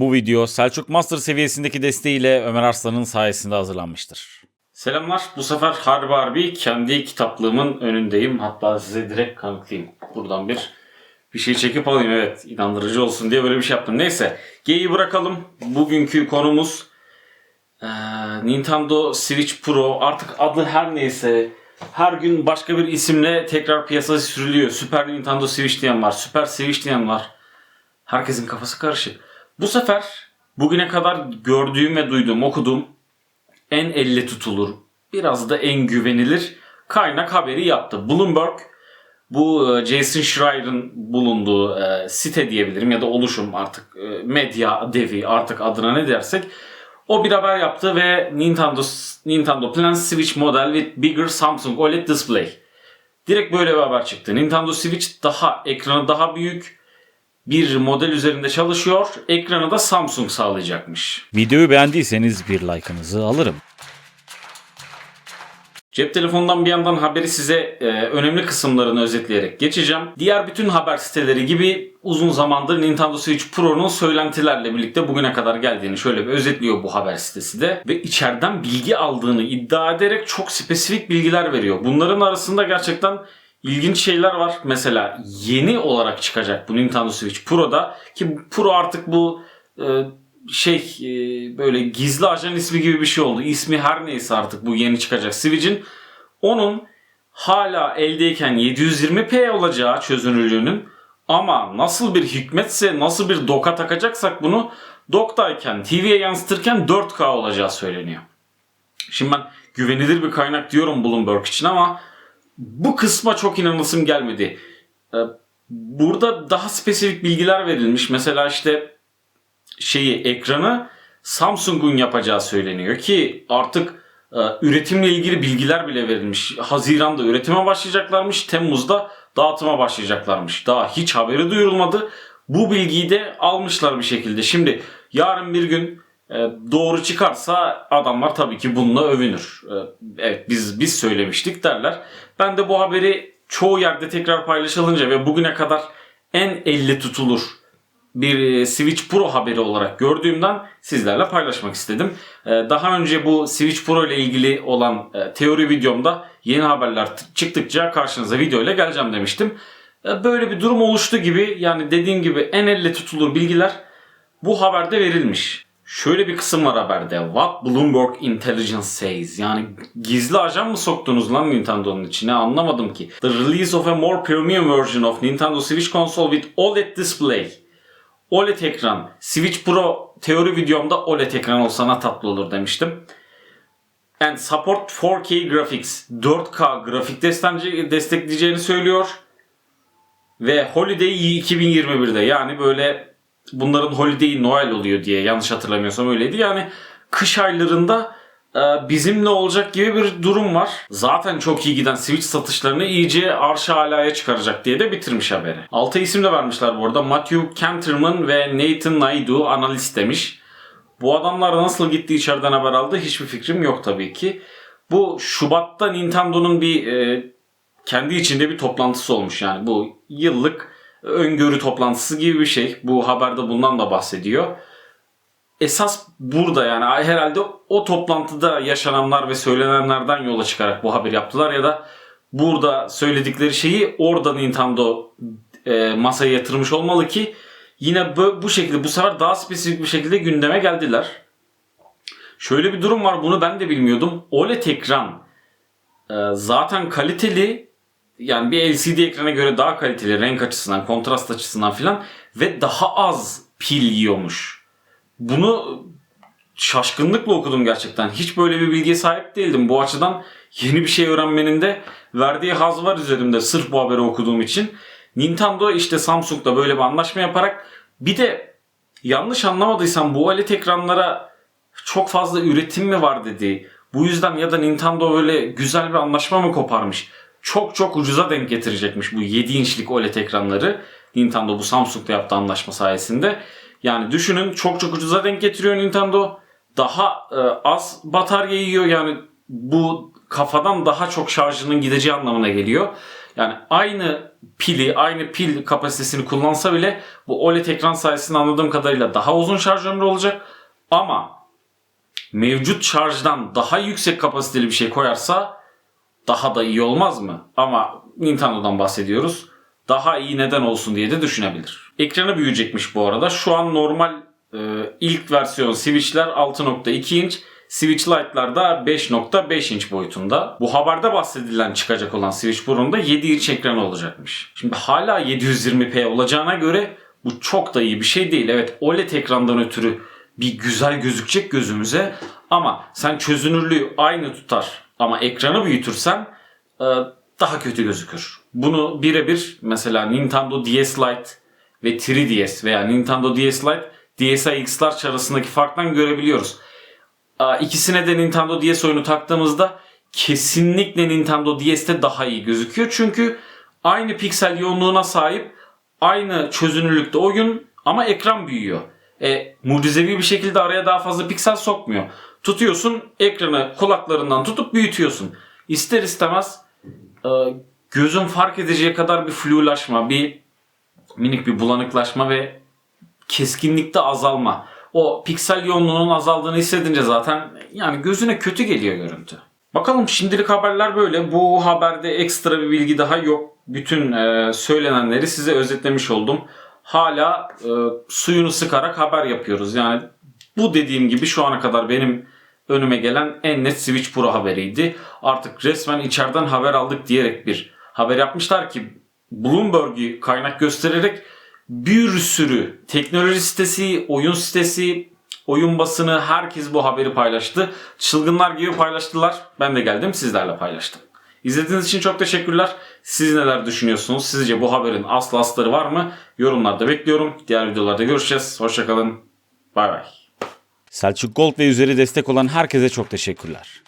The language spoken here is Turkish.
Bu video Selçuk Master seviyesindeki desteğiyle Ömer Arslan'ın sayesinde hazırlanmıştır. Selamlar. Bu sefer harbi harbi kendi kitaplığımın önündeyim. Hatta size direkt kanıtlayayım. Buradan bir bir şey çekip alayım. Evet inandırıcı olsun diye böyle bir şey yaptım. Neyse. Geyiği bırakalım. Bugünkü konumuz eee, Nintendo Switch Pro. Artık adı her neyse her gün başka bir isimle tekrar piyasaya sürülüyor. Süper Nintendo Switch diyen var. Süper Switch diyen var. Herkesin kafası karışık. Bu sefer bugüne kadar gördüğüm ve duyduğum, okuduğum en elle tutulur, biraz da en güvenilir kaynak haberi yaptı. Bloomberg bu e, Jason Schreier'ın bulunduğu e, site diyebilirim ya da oluşum artık e, medya devi artık adına ne dersek o bir haber yaptı ve Nintendo Nintendo plans Switch model with bigger Samsung OLED display. Direkt böyle bir haber çıktı. Nintendo Switch daha ekranı daha büyük bir model üzerinde çalışıyor. Ekranı da Samsung sağlayacakmış. Videoyu beğendiyseniz bir like'ınızı alırım. Cep telefonundan bir yandan haberi size e, önemli kısımlarını özetleyerek geçeceğim. Diğer bütün haber siteleri gibi uzun zamandır Nintendo Switch Pro'nun söylentilerle birlikte bugüne kadar geldiğini şöyle bir özetliyor bu haber sitesi de. Ve içeriden bilgi aldığını iddia ederek çok spesifik bilgiler veriyor. Bunların arasında gerçekten ilginç şeyler var. Mesela yeni olarak çıkacak bu Nintendo Switch Pro'da ki Pro artık bu e, şey e, böyle gizli ajan ismi gibi bir şey oldu. İsmi her neyse artık bu yeni çıkacak Switch'in. Onun hala eldeyken 720p olacağı çözünürlüğünün ama nasıl bir hikmetse nasıl bir doka takacaksak bunu doktayken TV'ye yansıtırken 4K olacağı söyleniyor. Şimdi ben güvenilir bir kaynak diyorum Bloomberg için ama bu kısma çok inanasım gelmedi. Ee, Burada daha spesifik bilgiler verilmiş. Mesela işte şeyi ekranı Samsung'un yapacağı söyleniyor ki artık e, üretimle ilgili bilgiler bile verilmiş. Haziran'da üretime başlayacaklarmış, Temmuz'da dağıtıma başlayacaklarmış. Daha hiç haberi duyurulmadı. Bu bilgiyi de almışlar bir şekilde. Şimdi yarın bir gün doğru çıkarsa adamlar tabii ki bununla övünür. E, Evet biz biz söylemiştik derler. Ben de bu haberi çoğu yerde tekrar paylaşılınca ve bugüne kadar en elle tutulur bir e, Switch Pro haberi olarak gördüğümden sizlerle paylaşmak istedim. E, Daha önce bu Switch Pro ile ilgili olan e, teori videomda yeni haberler çıktıkça karşınıza video ile geleceğim demiştim. E, Böyle bir durum oluştu gibi yani dediğim gibi en elle tutulur bilgiler bu haberde verilmiş. Şöyle bir kısım var haberde. What Bloomberg Intelligence says. Yani gizli ajan mı soktunuz lan Nintendo'nun içine anlamadım ki. The release of a more premium version of Nintendo Switch console with OLED display. OLED ekran. Switch Pro teori videomda OLED ekran olsa ne tatlı olur demiştim. And support 4K graphics. 4K grafik destekleyeceğini söylüyor. Ve Holiday 2021'de yani böyle bunların Holiday Noel oluyor diye yanlış hatırlamıyorsam öyleydi. Yani kış aylarında e, bizimle olacak gibi bir durum var. Zaten çok iyi giden Switch satışlarını iyice arşa alaya çıkaracak diye de bitirmiş haberi. Altı isim de vermişler bu arada. Matthew Canterman ve Nathan Naidu analist demiş. Bu adamlar nasıl gitti içeriden haber aldı hiçbir fikrim yok tabii ki. Bu Şubat'ta Nintendo'nun bir e, kendi içinde bir toplantısı olmuş yani bu yıllık öngörü toplantısı gibi bir şey. Bu haberde bundan da bahsediyor. Esas burada yani herhalde o toplantıda yaşananlar ve söylenenlerden yola çıkarak bu haberi yaptılar ya da burada söyledikleri şeyi orada Nintendo e, masaya yatırmış olmalı ki yine bu, bu şekilde bu sefer daha spesifik bir şekilde gündeme geldiler. Şöyle bir durum var bunu ben de bilmiyordum. OLED ekran e, zaten kaliteli yani bir LCD ekrana göre daha kaliteli renk açısından, kontrast açısından filan ve daha az pil yiyormuş. Bunu şaşkınlıkla okudum gerçekten. Hiç böyle bir bilgiye sahip değildim. Bu açıdan yeni bir şey öğrenmenin de verdiği haz var üzerimde sırf bu haberi okuduğum için. Nintendo işte Samsung'la böyle bir anlaşma yaparak bir de yanlış anlamadıysam bu OLED ekranlara çok fazla üretim mi var dedi. Bu yüzden ya da Nintendo böyle güzel bir anlaşma mı koparmış? Çok çok ucuza denk getirecekmiş bu 7 inçlik OLED ekranları. Nintendo bu Samsung'la yaptığı anlaşma sayesinde. Yani düşünün çok çok ucuza denk getiriyor Nintendo. Daha e, az batarya yiyor yani bu kafadan daha çok şarjının gideceği anlamına geliyor. Yani aynı pili, aynı pil kapasitesini kullansa bile bu OLED ekran sayesinde anladığım kadarıyla daha uzun şarj ömrü olacak. Ama mevcut şarjdan daha yüksek kapasiteli bir şey koyarsa daha da iyi olmaz mı? Ama Nintendo'dan bahsediyoruz. Daha iyi neden olsun diye de düşünebilir. Ekranı büyüyecekmiş bu arada. Şu an normal e, ilk versiyon Switch'ler 6.2 inç. Switch Lite'lar da 5.5 inç boyutunda. Bu haberde bahsedilen çıkacak olan Switch Pro'nun da 7 inç ekranı olacakmış. Şimdi hala 720p olacağına göre bu çok da iyi bir şey değil. Evet OLED ekrandan ötürü bir güzel gözükecek gözümüze ama sen çözünürlüğü aynı tutar ama ekranı büyütürsen e, daha kötü gözükür. Bunu birebir mesela Nintendo DS Lite ve 3DS veya Nintendo DS Lite DSi X'lar arasındaki farktan görebiliyoruz. Aa, İkisine de Nintendo DS oyunu taktığımızda kesinlikle Nintendo DS'te daha iyi gözüküyor. Çünkü aynı piksel yoğunluğuna sahip aynı çözünürlükte oyun ama ekran büyüyor. E, mucizevi bir şekilde araya daha fazla piksel sokmuyor. Tutuyorsun ekranı kulaklarından tutup büyütüyorsun. İster istemez e, gözün fark edeceği kadar bir flulaşma, bir minik bir bulanıklaşma ve keskinlikte azalma. O piksel yoğunluğunun azaldığını hissedince zaten yani gözüne kötü geliyor görüntü. Bakalım şimdilik haberler böyle. Bu haberde ekstra bir bilgi daha yok. Bütün e, söylenenleri size özetlemiş oldum. Hala e, suyunu sıkarak haber yapıyoruz. Yani bu dediğim gibi şu ana kadar benim önüme gelen en net Switch Pro haberiydi. Artık resmen içeriden haber aldık diyerek bir haber yapmışlar ki Bloomberg'i kaynak göstererek bir sürü teknoloji sitesi, oyun sitesi, oyun basını herkes bu haberi paylaştı. Çılgınlar gibi paylaştılar. Ben de geldim sizlerle paylaştım. İzlediğiniz için çok teşekkürler. Siz neler düşünüyorsunuz? Sizce bu haberin aslı astarı var mı? Yorumlarda bekliyorum. Diğer videolarda görüşeceğiz. Hoşçakalın. Bay bay. Selçuk Gold ve üzeri destek olan herkese çok teşekkürler.